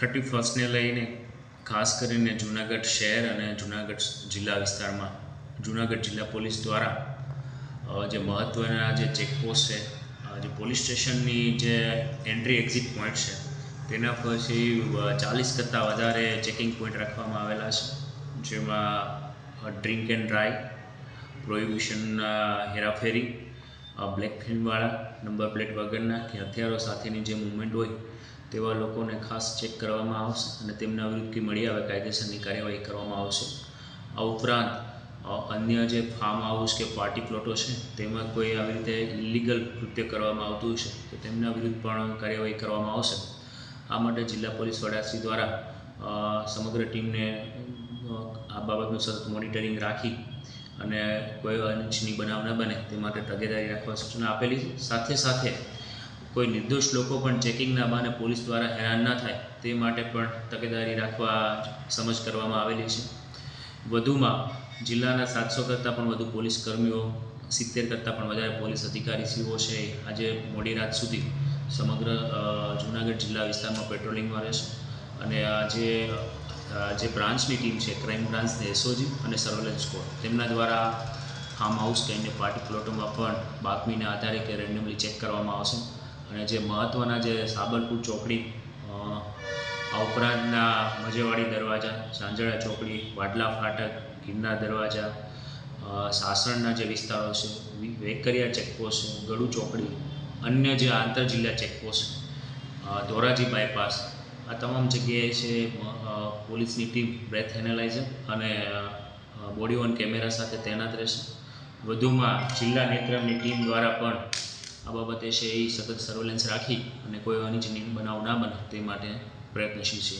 Thirty ફર્સ્ટને લઈને ખાસ કરીને જૂનાગઢ શહેર અને જૂનાગઢ જિલ્લા વિસ્તારમાં, જૂનાગઢ જિલ્લા પોલીસ દ્વારા જે મહત્ત્વના જે ચેકપોસ્ટ છે જે પોલીસ સ્ટેશનની જે એન્ટ્રી એક્ઝિટ પોઈન્ટ છે, તેના પછી ચાલીસ કરતાં વધારે ચેકિંગ પોઈન્ટ રાખવામાં આવેલા છે, જેમાં ડ્રિંક એન્ડ ડ્રાઈવ પ્રોહિબિશન હેરાફેરી બ્લેક ફિલ્મવાળા નંબર પ્લેટ વગરના કે હથિયારો સાથેની જે મુવમેન્ટ હોય, તેવા લોકોને ખાસ ચેક કરવામાં આવશે અને તેમના વિરુદ્ધથી મળી આવે, કાયદેસરની કાર્યવાહી કરવામાં આવશે. આ ઉપરાંત અન્ય જે ફાર્મ હાઉસ કે પાર્ટી પ્લોટો છે, તેમાં કોઈ આવી રીતે ઇલીગલ કૃત્ય કરવામાં આવતું છે તો તેમના વિરુદ્ધ પણ કાર્યવાહી કરવામાં આવશે. આ માટે જિલ્લા પોલીસ વડાશ્રી દ્વારા સમગ્ર ટીમને આ બાબતનું સતત મોનિટરિંગ રાખી અને કોઈ અનિચ્છનીય બનાવ ન બને, તે માટે તકેદારી રાખવા સૂચના આપેલી છે. સાથે સાથે કોઈ નિર્દોષ લોકો પણ ચેકિંગના બહાને પોલીસ દ્વારા હેરાન ન થાય, તે માટે પણ તકેદારી રાખવા સમજ કરવામાં આવેલી છે. વધુમાં જિલ્લાના સાતસો કરતાં પણ વધુ પોલીસ કર્મીઓ, સિત્તેર કરતાં પણ વધારે પોલીસ અધિકારીશ્રીઓ છે. આજે મોડી રાત સુધી સમગ્ર જૂનાગઢ જિલ્લા વિસ્તારમાં પેટ્રોલિંગમાં રહેશે. અને આ જે બ્રાન્ચની ટીમ છે, ક્રાઇમ બ્રાન્ચની એસઓજી અને સર્વેલન્સ સ્કોડ, તેમના દ્વારા ફાર્મ હાઉસ કે અન્ય પાર્ટી પ્લોટોમાં પણ બાતમીના આધારે કે રેન્ડમલી ચેક કરવામાં આવશે. અને જે મહત્ત્વના જે સાબરપુર ચોકડી આ ઉપરાંતના મજેવાડી દરવાજા, સાંજળા ચોકડી, વાડલા ફાટક, ગિરનાર દરવાજા સાસણના જે વિસ્તારો છે વેકરિયા ચેકપોસ્ટ, ગળુ ચોકડી, અન્ય જે આંતર જિલ્લા ચેકપોસ્ટ ધોરાજી બાયપાસ આ તમામ જગ્યાએ છે પોલીસની ટીમ બ્રેથ એનાલાઇઝર અને બોડી ઓન કેમેરા સાથે તૈનાત રહેશે. વધુમાં જિલ્લા નેત્રમની ટીમ દ્વારા પણ આ બાબતે છે એ સતત સર્વેલન્સ રાખી અને કોઈ અનિચ્છનીય બનાવ ના બને તે માટે પ્રયત્નશીલ છે.